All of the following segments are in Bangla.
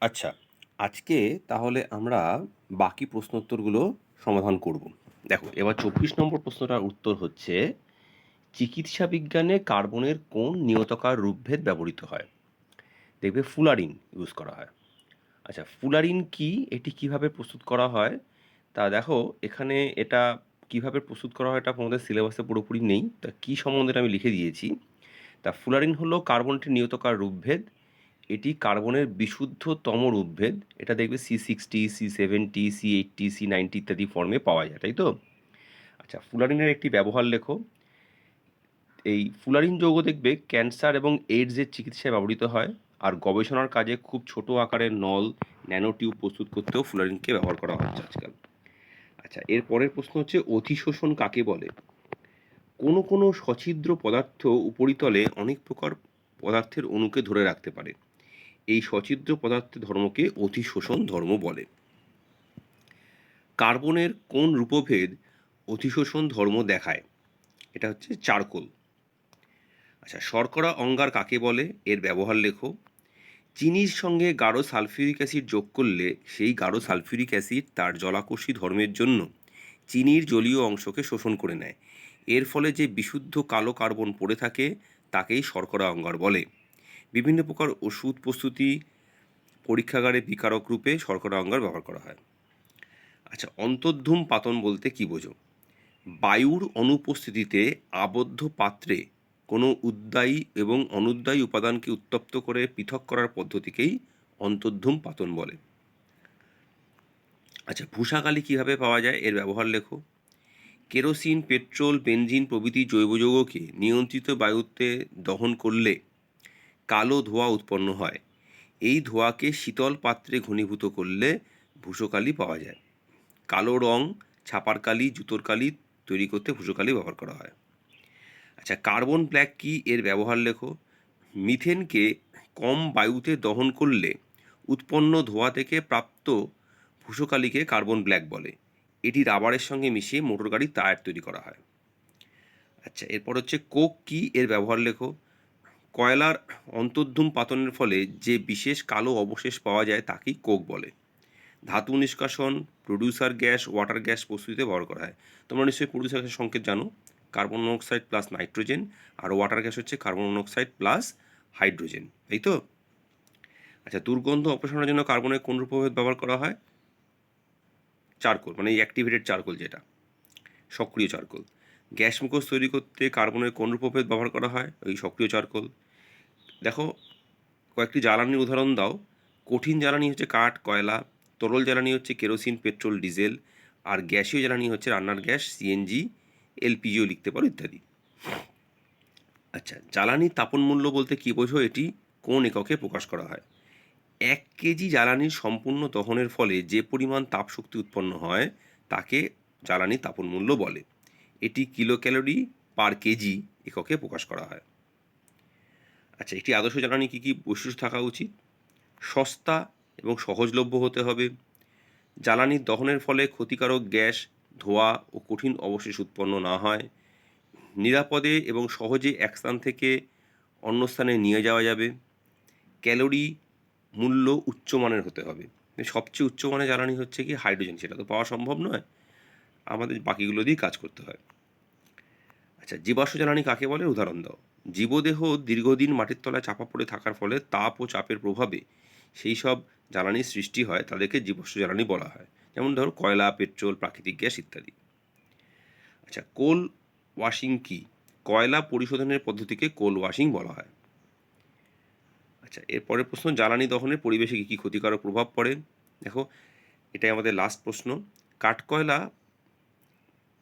আচ্ছা আজকে তাহলে আমরা বাকি প্রশ্নোত্তরগুলো সমাধান করব। দেখো, এবার চব্বিশ নম্বর প্রশ্নটার উত্তর হচ্ছে, চিকিৎসা বিজ্ঞানে কার্বনের কোন নিয়তকার রূপভেদ ব্যবহৃত হয়? দেখবে ফুলারিন ইউজ করা হয়। আচ্ছা ফুলারিন কি? এটি কীভাবে প্রস্তুত করা হয়? তা দেখো, এখানে এটা কীভাবে প্রস্তুত করা হয় এটা আমাদের সিলেবাসে পুরোপুরি নেই। তা কী সম্বন্ধে আমি লিখে দিয়েছি? তা ফুলারিন হলো কার্বনটির নিয়তকার রূপভেদ এটি কার্বনের বিশুদ্ধতম রূপভেদ এটা দেখবে C sixty C seventy C eighty C ninety ইত্যাদি ফর্মে পাওয়া যায়, তাই তো? আচ্ছা ফুলারিনের একটি ব্যবহার লেখো। এই ফুলারিন যৌগ দেখবে ক্যান্সার এবং এইডসের চিকিৎসায় ব্যবহৃত হয়, আর গবেষণার কাজে খুব ছোট আকারের নল ন্যানো টিউব প্রস্তুত করতেও ফুলারিনকে ব্যবহার করা হচ্ছে আজকাল। আচ্ছা এর পরের প্রশ্ন হচ্ছে, অধিশোষণ কাকে বলে? কোনো কোনো সছিদ্র পদার্থ উপরিতলে অনেক প্রকার পদার্থের অণুকে ধরে রাখতে পারে। এই সচিদ্র পদার্থের ধর্মকে অধিশোষণ ধর্ম বলে। কার্বনের কোন রূপভেদ অধিশোষণ ধর্ম দেখায়? এটা হচ্ছে চারকোল। আচ্ছা শর্করা, অঙ্গার কাকে বলে? এর ব্যবহার লেখো। চিনির সঙ্গে গাঢ় সালফিউরিক অ্যাসিড যোগ করলে সেই গাঢ় সালফিউরিক অ্যাসিড তার জলাকোষী ধর্মের জন্য চিনির জলীয় অংশকে শোষণ করে নেয়। এর ফলে যে বিশুদ্ধ কালো কার্বন পড়ে থাকে, তাকেই শর্করা, অঙ্গার বলে। বিভিন্ন প্রকার ওষুধ প্রস্তুতি পরীক্ষাগারে বিকারক রূপে শর্করা অঙ্গার ব্যবহার করা হয়। আচ্ছা অন্তর্ধূম পাতন বলতে কী বোঝো? বায়ুর অনুপস্থিতিতে আবদ্ধ পাত্রে কোনো উদ্দায়ী এবং অনুদ্দায়ী উপাদানকে উত্তপ্ত করে পৃথক করার পদ্ধতিকেই অন্তর্ধূম পাতন বলে। আচ্ছা ভূষাকালি কীভাবে পাওয়া যায়? এর ব্যবহার লেখো। কেরোসিন, পেট্রোল, বেনজিন প্রভৃতি জৈব যৌগকে নিয়ন্ত্রিত বায়ুতে দহন করলে কালো ধোঁয়া উৎপন্ন হয়। এই ধোঁয়াকে শীতল পাত্রে ঘনীভূত করলে ভূষকালি পাওয়া যায়। কালো রং, ছাপার কালি, জুতোর কালি তৈরি করতে ভূষকালি ব্যবহার করা হয়। আচ্ছা কার্বন ব্ল্যাক কি এর ব্যবহার লেখো? মিথেনকে কম বায়ুতে দহন করলে উৎপন্ন ধোঁয়া থেকে প্রাপ্ত ভূষকালিকে কার্বন ব্ল্যাক বলে। এটি রাবারের সঙ্গে মিশিয়ে মোটর গাড়ির টায়ার তৈরি করা হয়। আচ্ছা এরপর হচ্ছে কোক কি এর ব্যবহার লেখো? কয়লার অন্তর্ধূম পাতনের ফলে যে বিশেষ কালো অবশেষ পাওয়া যায় তাকেই কোক বলে। ধাতু নিষ্কাশন, প্রডিউসার গ্যাস, ওয়াটার গ্যাস প্রস্তুতিতে ব্যবহার করা হয়। তোমরা নিশ্চয়ই প্রডিউসার গ্যাসের সংকেত জানো। কার্বন মনোক্সাইড প্লাস নাইট্রোজেন আর ওয়াটার গ্যাস হচ্ছে কার্বন মনোক্সাইড প্লাস হাইড্রোজেন, তাই তো? আচ্ছা দুর্গন্ধ অপসারণের জন্য কার্বনের কোন রূপভেদ ব্যবহার করা হয়? চারকোল মানে অ্যাক্টিভেটেড চারকোল যেটা। সক্রিয় চারকোল। গ্যাস মুখোশ তৈরি করতে কার্বনের কোন রূপভেদ ব্যবহার করা হয়? ওই সক্রিয় চারকোল। দেখো, কয়েকটি জ্বালানির উদাহরণ দাও। কঠিন জ্বালানি হচ্ছে কাঠ, কয়লা, তরল জ্বালানি হচ্ছে কেরোসিন, পেট্রোল, ডিজেল, আর গ্যাসীয় জ্বালানি হচ্ছে রান্নার গ্যাস সিএনজি এলপিজিও লিখতে পারো ইত্যাদি। আচ্ছা জ্বালানির তাপন মূল্য বলতে কী বোঝো? এটি কোন এককে প্রকাশ করা হয়? এক কেজি জ্বালানির সম্পূর্ণ দহনের ফলে যে পরিমাণ তাপশক্তি উৎপন্ন হয়, তাকে জ্বালানি তাপন মূল্য বলে। এটি কিলো ক্যালোরি পার কেজি এককে প্রকাশ করা হয়। আচ্ছা একটি আদর্শ জ্বালানি কী কী বৈশিষ্ট্য থাকা উচিত? সস্তা এবং সহজলভ্য হতে হবে। জ্বালানির দহনের ফলে ক্ষতিকারক গ্যাস, ধোঁয়া ও কঠিন অবশেষ উৎপন্ন না হয়। নিরাপদে এবং সহজে এক স্থান থেকে অন্য স্থানে নিয়ে যাওয়া যাবে। ক্যালোরি মূল্য উচ্চমানের হতে হবে। সবচেয়ে উচ্চমানের জ্বালানি হচ্ছে কি, হাইড্রোজেন। সেটা তো পাওয়া সম্ভব নয়। আমাদের বাকিগুলো দিয়ে কাজ করতে হয়। আচ্ছা জীবাশ্ম জ্বালানি কাকে বলে? উদাহরণ দাও। জীবদেহ দীর্ঘদিন মাটির তলায় চাপা পড়ে থাকার ফলে তাপ ও চাপের প্রভাবে সেই সব জ্বালানির সৃষ্টি হয়, তাদেরকে জীবাশ্ম জ্বালানি বলা হয়। যেমন ধরো, কয়লা, পেট্রোল, প্রাকৃতিক গ্যাস ইত্যাদি। আচ্ছা কোল ওয়াশিং কি? কয়লা পরিশোধনের পদ্ধতিকে কোল ওয়াশিং বলা হয়। আচ্ছা এরপরের প্রশ্ন, জ্বালানি দহনের পরিবেশে কী কী ক্ষতিকারক প্রভাব পড়ে? দেখো, এটাই আমাদের লাস্ট প্রশ্ন। কাঠকয়লা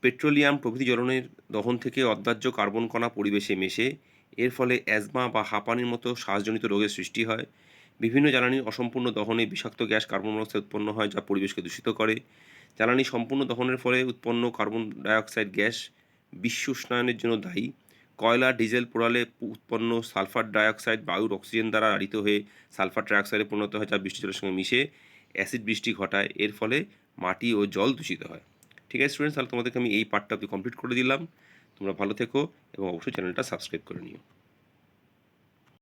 পেট্রোলিয়াম প্রভৃতি জ্বলনের দহন থেকে অদাহ্য কার্বন কণা পরিবেশে মেশে, এর ফলে অ্যাজমা বা হাঁপানির মতো শ্বাসজনিত রোগের সৃষ্টি হয়। বিভিন্ন জ্বালানির অসম্পূর্ণ দহনে বিষাক্ত গ্যাস কার্বন মনোক্সাইড উৎপন্ন হয়, যা পরিবেশকে দূষিত করে। জ্বালানি সম্পূর্ণ দহনের ফলে উৎপন্ন কার্বন ডাইঅক্সাইড গ্যাস বিশ্ব উষ্ণায়নের জন্য দায়ী। কয়লা, ডিজেল পোড়ালে উৎপন্ন সালফার ডাইঅক্সাইড বায়ুর অক্সিজেন দ্বারা আড়িত হয়ে সালফার ডাইঅক্সাইডে পরিণত হয়, যা বৃষ্টি জলের সঙ্গে মিশে অ্যাসিড বৃষ্টি ঘটায়। এর ফলে মাটি ও জল দূষিত হয়। ঠিক আছে স্টুডেন্টস তাহলে তোমাদেরকে আমি এই পার্টটা কমপ্লিট করে দিলাম। তোমরা ভালো থেকো এবং অবশ্যই চ্যানেলটা সাবস্ক্রাইব করে নিও।